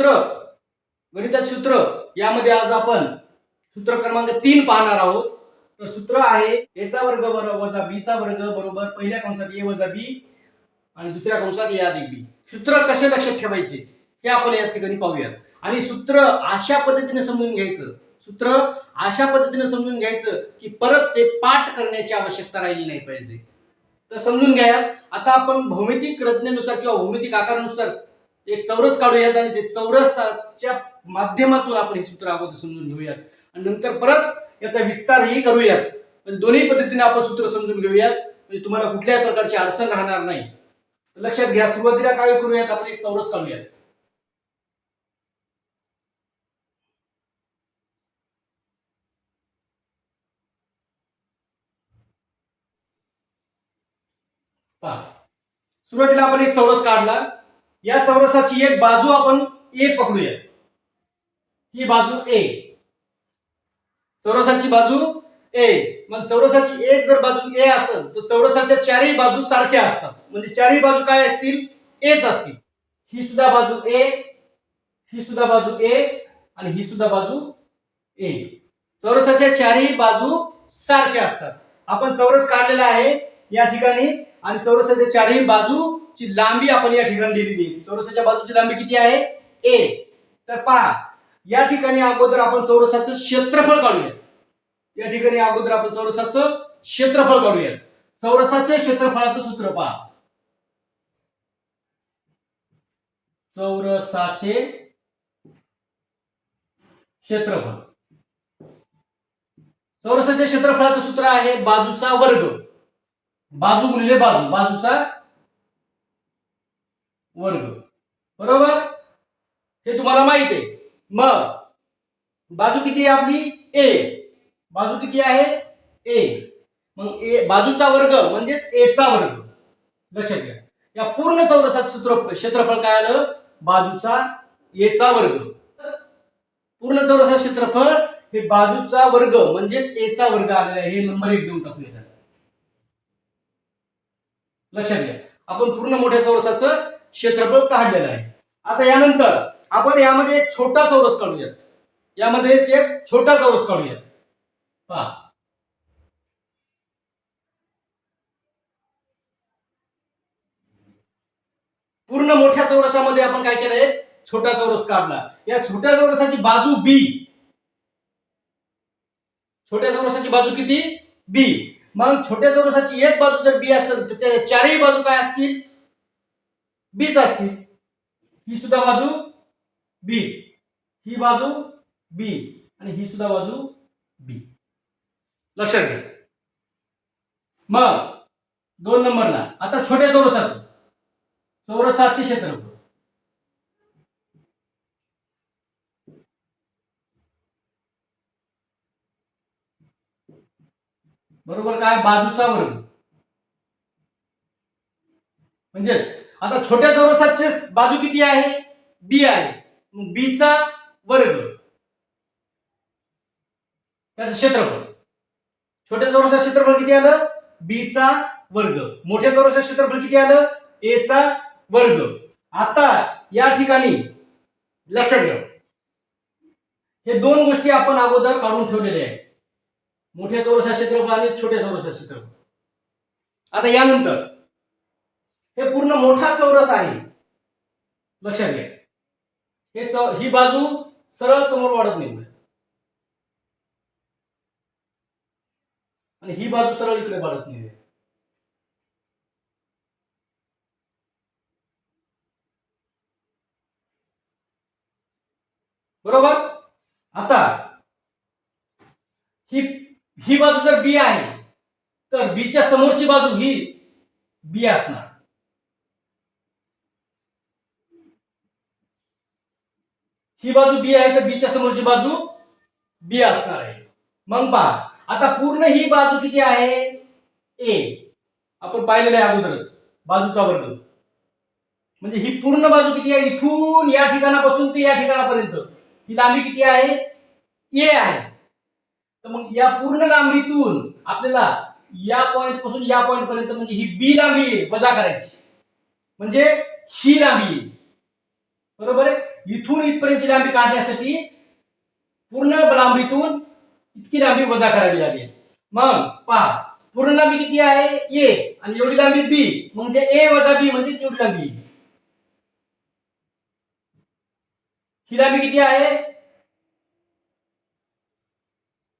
सूत्र गणितात सूत्र यामध्ये आज आपण सूत्र क्रमांक तीन पाहणार आहोत. तर सूत्र आहे एचा वर्ग बरोबर वजा बीचा वर्ग बरोबर पहिल्या कंसात ए वजा बी आणि दुसऱ्या कंसात ए अधिक बी सूत्र कसे लक्षात ठेवायचे हे आपण या ठिकाणी पाहूयात. आणि सूत्र अशा पद्धतीने समजून घ्यायचं. सूत्र अशा पद्धतीने समजून घ्यायचं की परत ते पाठ करण्याची आवश्यकता राहिली नाही पाहिजे. तर समजून घ्या. आता आपण भौमितिक रचनेनुसार किंवा भौमितिक आकारानुसार एक चौरस काढूयात आणि ते चौरसाच्या माध्यमातून आपण हे सूत्र अगोदर समजून घेऊयात. आणि नंतर परत याचा विस्तारही करूयात. म्हणजे दोन्ही पद्धतीने आपण सूत्र समजून घेऊयात. म्हणजे तुम्हाला कुठल्याही प्रकारची अडचण राहणार नाही. लक्षात घ्या सुरुवातीला काय करूयात? आपण एक चौरस काढूयात. सुरुवातीला आपण एक चौरस काढला. या चौरसाची एक बाजू आपण ए पकडूया. ही बाजू ए. चौरसाची बाजू ए. मग चौरसाची एक जर बाजू ए असेल तर चौरसाच्या चारही बाजू सारख्या असतात. म्हणजे चारही बाजू काय असतील? एच असतील. ही सुद्धा बाजू ए ही सुद्धा बाजू ए आणि ही सुद्धा बाजू ए. चौरसाच्या चारही बाजू सारख्या असतात. आपण चौरस काढलेला आहे या ठिकाणी आणि चौरसाच्या चारही बाजू ची लांबी आपण या ठिकाणी लिहिलेली चौरसाच्या बाजूची लांबी किती आहे? ए. तर पहा या ठिकाणी अगोदर आपण चौरसाचं क्षेत्रफळ काढूया. या ठिकाणी अगोदर आपण चौरसाचं क्षेत्रफळ काढूया. चौरसाचे क्षेत्रफळाचं सूत्र पहा. चौरसाचे क्षेत्रफळ. चौरसाच्या क्षेत्रफळाचं सूत्र आहे बाजूचा वर्ग. बाजू गुणले बाजू बाजूचा वर्ग. बरोबर? हे तुम्हाला माहीत आहे. मग बाजू किती आहे आपली? ए बाजू किती आहे? ए मग ए बाजूचा वर्ग म्हणजेच एचा वर्ग. लक्षात घ्या. या पूर्ण चौरसात सूत्र क्षेत्रफळ काय आलं? बाजूचा एचा वर्ग. पूर्ण चौरसात क्षेत्रफळ हे बाजूचा वर्ग म्हणजेच एचा वर्ग आलेला आहे. हे नंबर एक देऊन टाकूया लक्षात घ्या. आपण पूर्ण मोठ्या चौरसाचं क्षेत्रफळ काढलेलं आहे. आता यानंतर आपण यामध्ये एक छोटा चौरस काढूयात. यामध्ये एक छोटा चौरस काढूयात. पहा. पूर्ण मोठ्या चौरसामध्ये आपण काय केलंय? छोटा चौरस काढला. या छोट्या चौरसाची बाजू बी छोट्या चौरसाची बाजू किती? बी मग छोट्या चौरसाची एक बाजू जर बी असेल तर त्या चारही बाजू काय असतील? बीच असतील ही सुद्धा बाजू बीच ही बाजू बी आणि ही सुद्धा बाजू बी. लक्षात घ्या. मग दोन नंबरला आता छोट्या चौरसाचं. चौरसाचे क्षेत्रफळ. बरोबर काय? बाजूचा वर्ग. म्हणजेच आता छोट्या चौरसाचे बाजू किती आहे? बी आहे. बीचा वर्ग. त्याचं क्षेत्रफळ. छोट्या चौरसाचं क्षेत्रफळ किती आलं? बीचा वर्ग. मोठ्या चौरसाचं क्षेत्रफळ किती आलं? एचा वर्ग. आता या ठिकाणी लक्षात घ्या. हे दोन गोष्टी आपण अगोदर काढून ठेवलेल्या आहेत. मोठ्या चौरसा क्षेत्रफळ आणि छोट्या चौरसा क्षेत्रफळ. आता यानंतर हे पूर्ण मोठा चौरस आहे. लक्षात घ्या. हे चौ ही बाजू सरळ समोर वाढत नाही. आणि ही बाजू सरळ इकडे वाढत नाही. बरोबर? आता ही ही बाजू जर बी आहे तर बीच्या समोरची बाजू ही बी असणार. ही बाजू बी आहे तर बीच्या समोरची बाजू बी असणार आहे. मग पहा आता पूर्ण ही बाजू किती आहे? ए आपण पाहिलेलं आहे अगोदरच बाजूचा वर्ग. म्हणजे ही पूर्ण बाजू किती आहे? इथून या ठिकाणापासून ते या ठिकाणापर्यंत. ही लांबी किती आहे? ए आहे. तर मग या पूर्ण लांबीतून आपल्याला या पॉइंटपासून या पॉइंट पर्यंत म्हणजे ही बी लांबी आहे, वजा करायची. म्हणजे ही लांबी. आहे. बरोबर आहे? इथून इथपर्यंतची लांबी काढण्यासाठी पूर्ण लांबीतून इतकी लांबी वजा करावी लागेल. मग पहा पूर्ण लांबी किती आहे? ए. आणि एवढी लांबी बी. म्हणजे ए वजा बी म्हणजे एवढी लांबी. ही लांबी किती आहे?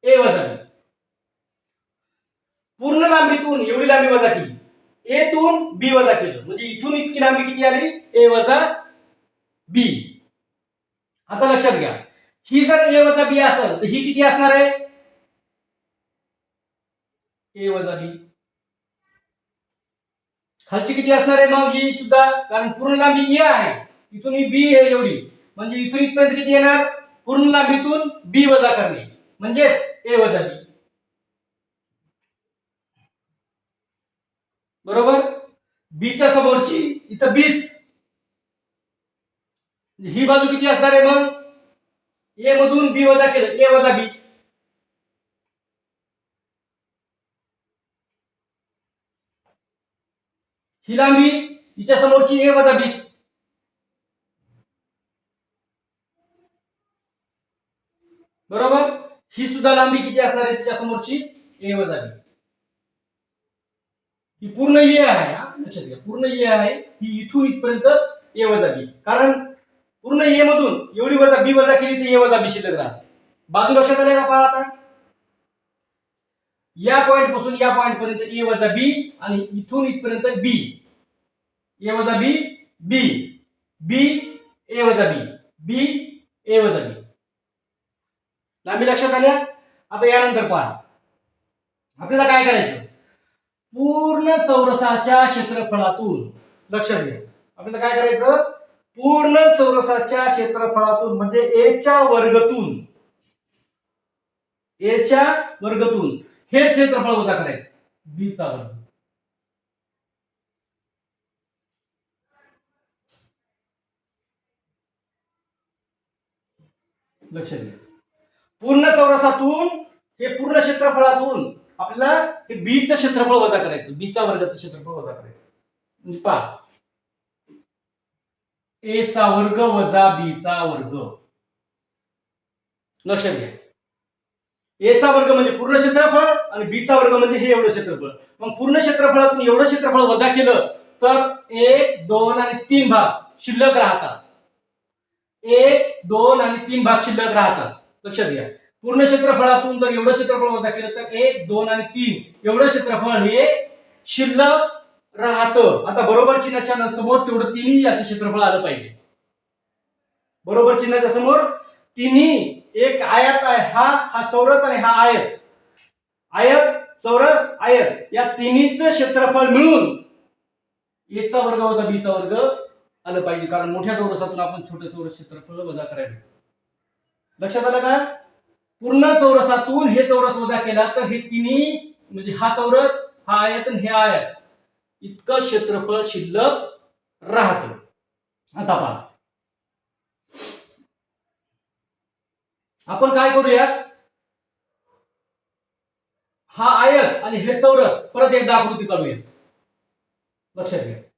ए वजा बी. पूर्ण लांबीतून एवढी लांबी वजा केली. ए तून बी वजा केलं. म्हणजे इथून इतकी लांबी किती आली? ए वजा बी. आता लक्षात घ्या. ही जर ए वजा बी असेल तर ही किती असणार आहे? ए वजा बी. खालची किती असणार आहे? मग ही सुद्धा कारण पूर्ण लांबी ए आहे. इथून ही बी आहे एवढी. म्हणजे इथून इथपर्यंत किती येणार? पूर्ण लांबीतून बी वजा करणे. म्हणजेच ए वजा बी. बरोबर? बीच्या समोरची इथं बीच. ही बाजू किती असणार आहे मग? ए मधून बी वजा केलं. ए वजा बी. ही लांबी हिच्या समोरची ए वजा बीच. बरोबर? ही सुद्धा लांबी किती असणार आहे तिच्या समोरची? ए वजा बी. ही पूर्ण ए आहे. लक्षात घ्या. पूर्ण ए आहे. ही इथून इथपर्यंत ए वजा बी. कारण पूर्ण ए मधून एवढी वजा बी वजा केली तर ए वजा बी शिल्लक राहते. बाजू लक्षात आल्या का पहा आता? या पॉईंटपासून या पॉईंट पर्यंत ए वजा बी आणि इथून इथपर्यंत बी ए वजा बी बी बी ए वजा बी बी ए वजा बी लांबी लक्षात आल्या? आता यानंतर पहा. आपल्याला काय करायचं? पूर्ण चौरसाच्या क्षेत्रफळातून लक्षात घ्या आपल्याला काय करायचं? पूर्ण चौरसाच्या क्षेत्रफळातून म्हणजे एच्या वर्गतून एच्या वर्गतून हे क्षेत्रफळ होता करायचं. बीचा वर्ग. लक्षात घ्या पूर्ण चौरसातून हे पूर्ण क्षेत्रफळातून आपल्याला हे बीचं क्षेत्रफळ वजा करायचं. बीचा वर्गाचं क्षेत्रफळ वजा करायचं. म्हणजे पहा ए चा वर्ग वजा बी चा वर्ग. लक्षात घ्या. ए चा वर्ग म्हणजे पूर्ण क्षेत्रफळ आणि बी चा वर्ग म्हणजे हे एवढं क्षेत्रफळ. मग पूर्ण क्षेत्रफळातून एवढं क्षेत्रफळ वजा केलं तर एक दोन आणि तीन भाग शिल्लक राहतात. एक दोन आणि तीन भाग शिल्लक राहतात. लक्षात घ्या. पूर्ण क्षेत्रफळातून जर एवढं क्षेत्रफळ वजा केलं तर एक दोन आणि तीन. एवढं क्षेत्रफळ हे शिल्लक राहतं. आता बरोबर चिन्हाच्या समोर तेवढं तिन्ही याचं क्षेत्रफळ आलं पाहिजे. बरोबर चिन्हाच्या समोर तिन्ही एक आयत आहे हा हा चौरस आणि हा आयत. आयत चौरस आयत या तिन्हीचं क्षेत्रफळ मिळून एचा वर्ग होता बीचा वर्ग आलं पाहिजे. कारण मोठ्या चौरसातून आपण छोट्या चौरस क्षेत्रफळ वजा करायला लक्षात आलं का? पूर्ण चौरसातून हे चौरस वजा केला तर हे तिन्ही म्हणजे हा चौरस हा आयत आणि हे आयत. इतकं क्षेत्रफळ शिल्लक राहत. आता पहा. आपण काय करूयात? हा आयत आणि हे चौरस परत एकदा आकृती काढूया लक्षात घ्या.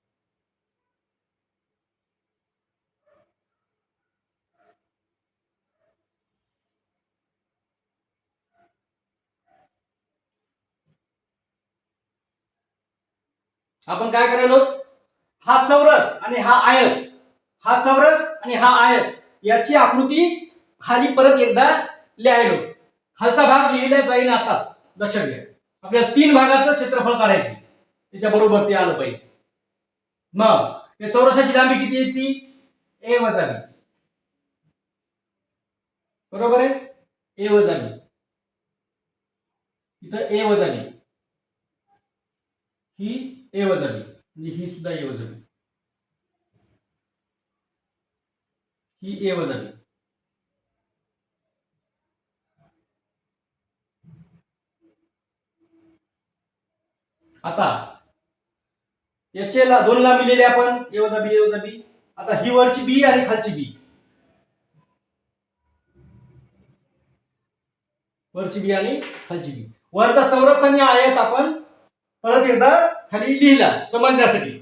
आपण काय करायलो? हा चौरस आणि हा आयत. हा चौरस आणि हा आयत याची आकृती खाली परत एकदा लिहायलो. खालचा भाग लिहिला जाईल आताच. लक्षात घ्या. आपल्याला तीन भागाचं क्षेत्रफळ काढायचं. त्याच्या बरोबर ते आलं पाहिजे. मग या चौरसाची लांबी किती येते ए वजा बी. बरोबर आहे? ए वजा बी. इथं ए वजा बी. ही ए वजा बी म्हणजे ही सुद्धा ए वजा बी ही ए वजा बी आता याचे ला दोन लांबी लिहिले आपण ए वजा बी ए वजा बी आता ही वरची बी आणि खालची बी. वरची बी आणि खालची बी. वरचा चौरस आणि आयत आपण परत एकदा खाली लिहिला समजण्यासाठी.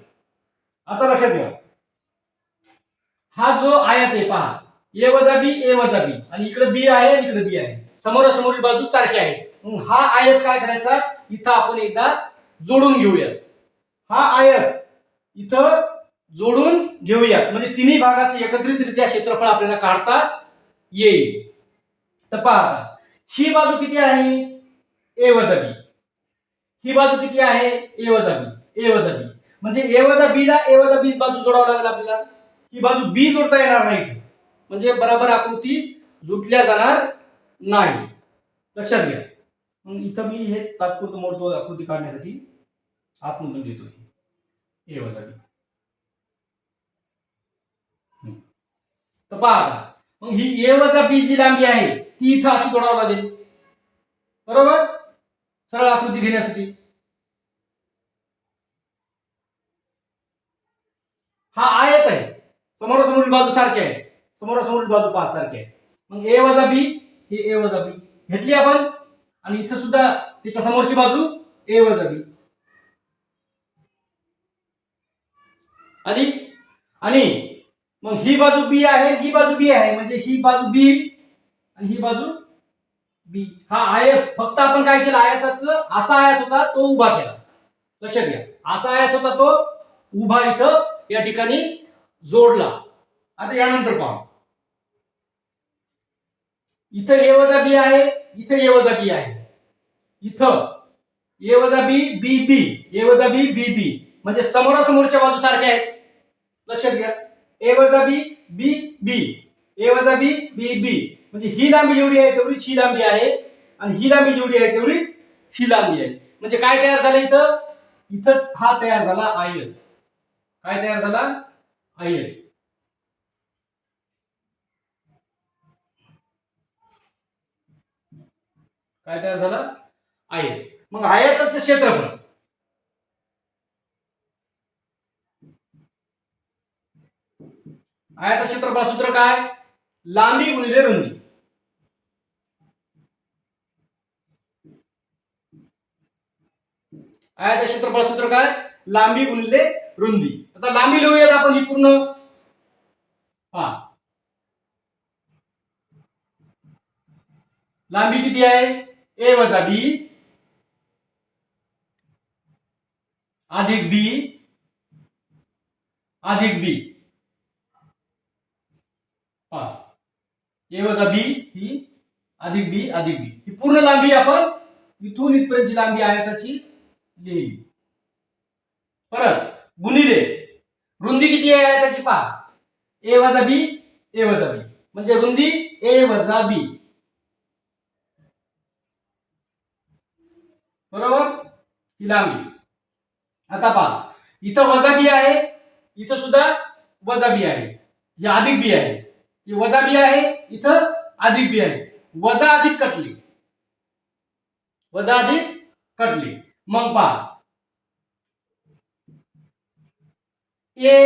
आता लक्षात घ्या. हा जो आयात आहे पहा. ए वजा बी ए वजा बी. आणि इकडे बी आहे आणि इकडे बी आहे. समोरासमोरील बाजू सारखे आहे. मग हा आयत काय करायचा? इथं आपण एकदा जोडून घेऊया. हा आयत इथं जोडून घेऊयात म्हणजे तिन्ही भागाचं एकत्रितरित्या क्षेत्रफळ आपल्याला काढता येईल. तर पहा ही बाजू किती आहे? ए वजा बी. ही बाजू किती आहे? ए वजा बी. ए वजा बी. म्हणजे ए वजा बी ला ए वजा बी बाजू जोडावं लागेल आपल्याला. ही बाजू बी जोडता येणार नाही म्हणजे बराबर आकृती जुटल्या जाणार नाही. लक्षात घ्या. मग इथं मी हे तात्पुरतं मोडतो आकृती काढण्यासाठी. आतमधून देतो ए वजा बी. तर पहा मग ही ए वजा बी जी लांबी आहे ती इथं अशी जोडावं लागेल. बरोबर? सरळ आकृती घेण्यासाठी. हा आयत आहे. समोरासमोरील बाजू सारखी आहे. समोरासमोरील बाजू पाच सारखी आहे. मग ए वजा बी ही ए वजा बी. घेतली आपण. आणि इथं सुद्धा त्याच्या समोरची बाजू ए वजा बी. आणि आणि मग ही बाजू बी आहे ही बाजू बी आहे. म्हणजे ही बाजू बी आणि ही बाजू बी हा आयत. फक्त आपण काय केलं? आयताचं असा आयात होता तो उभा केला. लक्षात घ्या. असा आयात होता तो उभा इथं या ठिकाणी जोडला. आता यानंतर पहा. इथं ए वजा बी आहे इथं ए वजा बी आहे. इथं ए वजा बी बी बी. ए वजा बी बी बी. म्हणजे समोरासमोरच्या बाजू सारखे आहेत. लक्षात घ्या. ए वजा बी बी बी. ए वजा बी बी बी. म्हणजे ही लांबी जेवढी आहे तेवढीच ही लांबी आहे. आणि ही लांबी जेवढी आहे तेवढीच ही लांबी आहे. म्हणजे काय तयार झालं इथं? इथं हा तयार झाला आयत काय तयार झाला? आयत काय तयार झाला? आयत मग आयताचं क्षेत्रफळ. आयात क्षेत्रफळ सूत्र काय? लांबी गुणिले रुंदी. आयता क्षेत्रफळ सूत्र काय? लांबी गुणिले रुंदी. आता लांबी लिहूयात आपण ही पूर्ण. हा लांबी किती आहे? ए वजा बी. अधिक बी. अधिक बी. हा ए वजा बी ही अधिक बी अधिक बी. ही पूर्ण लांबी आपण इथून इथपर्यंतची लांबी आयताची येईल. परत गुणिले रुंदी किती आहे त्याची पहा. ए वजा बी ए वजा बी. म्हणजे रुंदी ए वजा बी. बरोबर? ही लांबी. आता पहा. इथं वजा बी आहे इथं सुद्धा वजा बी आहे. ही अधिक बी आहे. ही वजा बी आहे इथं अधिक बी आहे. वजा अधिक कटली. वजा अधिक कटली. मग पहा. ए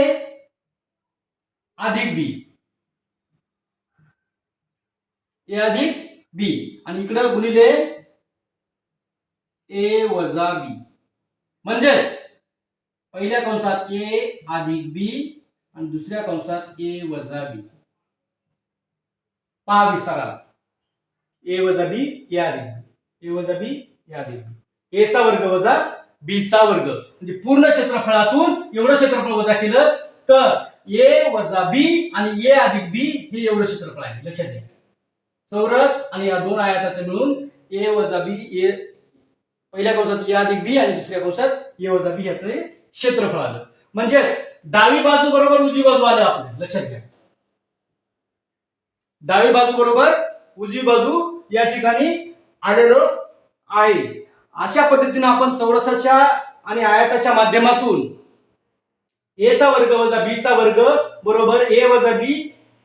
अधिक बी ए अधिक बी आणि इकडं गुणिले ए वजा बी म्हणजेच पहिल्या कंसात ए अधिक बी आणि दुसऱ्या कंसात ए वजा बी पहा विस्ताराला. ए वजा बी ए अधिक बी ए वजा बी ए अधिक बी ए चा वर्ग वजा बी चा वर्ग. म्हणजे पूर्ण क्षेत्रफळातून एवढं क्षेत्रफळ वजा केलं तर ए वजा बी आणि ए अधिक बी हे एवढं क्षेत्रफळ आहे. लक्षात घ्या. चौरस आणि या दोन आयाताचे मिळून ए वजा बी ए पहिल्या कंसात ए अधिक बी आणि दुसऱ्या कंसात ए वजा बी याचं हे क्षेत्रफळ आलं. म्हणजेच डावी बाजू बरोबर उजवी बाजू आलं आपल्या. लक्षात घ्या. डावी बाजू बरोबर उजवी बाजू या ठिकाणी आलेलो आहे. अशा पद्धतीने आपण चौरसाच्या आणि आयताच्या माध्यमातून ए चा वर्ग वजा बी चा वर्ग बरोबर ए वजा बी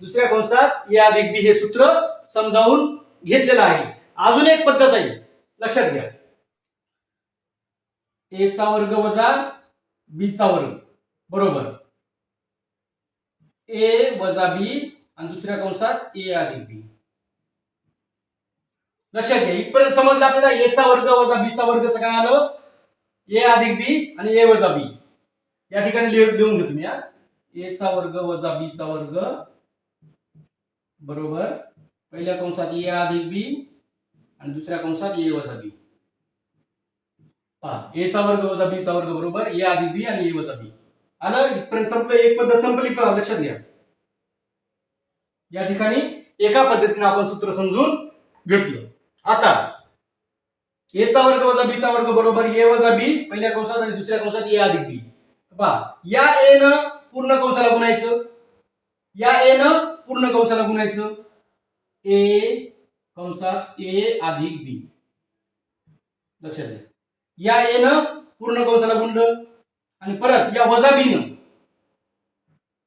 दुसऱ्या कंसात ए अधिक बी हे सूत्र समजावून घेतलेलं आहे. अजून एक पद्धत आहे. लक्षात घ्या. ए चा वर्ग वजा बी चा वर्ग बरोबर. ए वजा बी आणि दुसऱ्या कंसात ए अधिक बी. लक्षात घ्या इथपर्यंत समजलं आपल्याला ए चा वर्ग वजा बी चा वर्गचं काय आलं? ए अधिक बी आणि ए वजा बी या ठिकाणी लिहून लिहून घेतो मी हा. ए चा वर्ग वजा बी चा वर्ग बरोबर. पहिल्या कंसात ए अधिक बी आणि दुसऱ्या कंसात ए वजा बी पहा ए चा वर्ग वजा बी चा वर्ग बरोबर. ए अधिक बी आणि ए वजा बी आलं? इथपर्यंत संपलं? एक पद्धत संपली पण लक्षात घ्या. या ठिकाणी एका पद्धतीने आपण सूत्र समजून घेतलं. आता ए चा वर्ग वजा बी चा वर्ग बरोबर ए वजा बी पहिल्या कंसात आणि दुसऱ्या कंसात ए अधिक बी पहा या ए न पूर्ण कंसाला गुणायचं. या ए न पूर्ण कंसाला गुणायचं. ए कंसात ए अधिक बी लक्षात घ्या. या ए न पूर्ण कंसाला गुणलं आणि परत या वजा बी न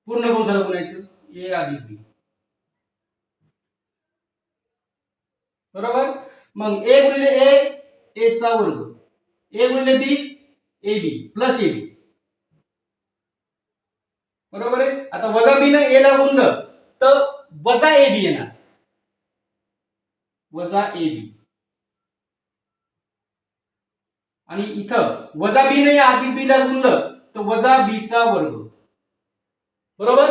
पूर्ण कंसाला गुणायचं. ए अधिक बी बरोबर? मग ए गुणिले ए ए चा वर्ग. ए गुणिले बी A B plus A B बरोबर आहे? आता वजा बी न ए ला गुणलं तर वजा ए बी येणार. वजा ए बी आणि इथं वजा बी या अधिक बी ला गुणलं तर वजा बी चा वर्ग. बरोबर?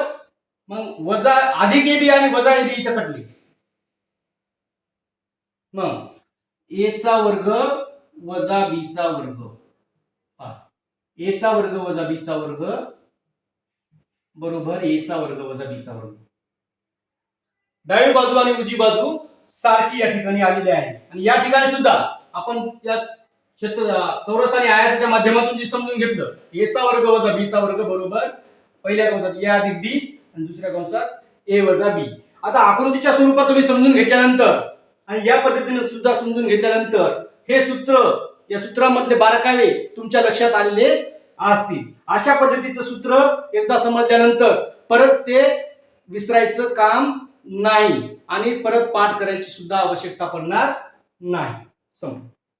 मग वजा अधिक ए बी आणि वजा ए बी इथं कटली. मग ए चा वर्ग वजा बीचा वर्ग. ए चा वर्ग वजा बीचा वर्ग बरोबर ए चा वर्ग वजा बी चा वर्ग. डावी बाजू आणि उजी बाजू सारखी या ठिकाणी आलेली आहे. आणि या ठिकाणी सुद्धा आपण त्या क्षेत्र चौरस आणि आयाताच्या माध्यमातून जे समजून घेतलं ए चा वर्ग वजा बी चा वर्ग बरोबर पहिल्या कंसात ए अधिक बी आणि दुसऱ्या कंसात ए वजा बी आता आकृतीच्या स्वरूपात तुम्ही समजून घेतल्यानंतर आणि या पद्धतीने सुद्धा समजून घेतल्यानंतर हे सूत्र या सूत्रामधले बारकावे तुमच्या लक्षात आलेले असतील. अशा पद्धतीचं सूत्र एकदा समजल्यानंतर परत ते विसरायचं काम नाही आणि परत पाठ करायची सुद्धा आवश्यकता पडणार नाही. समज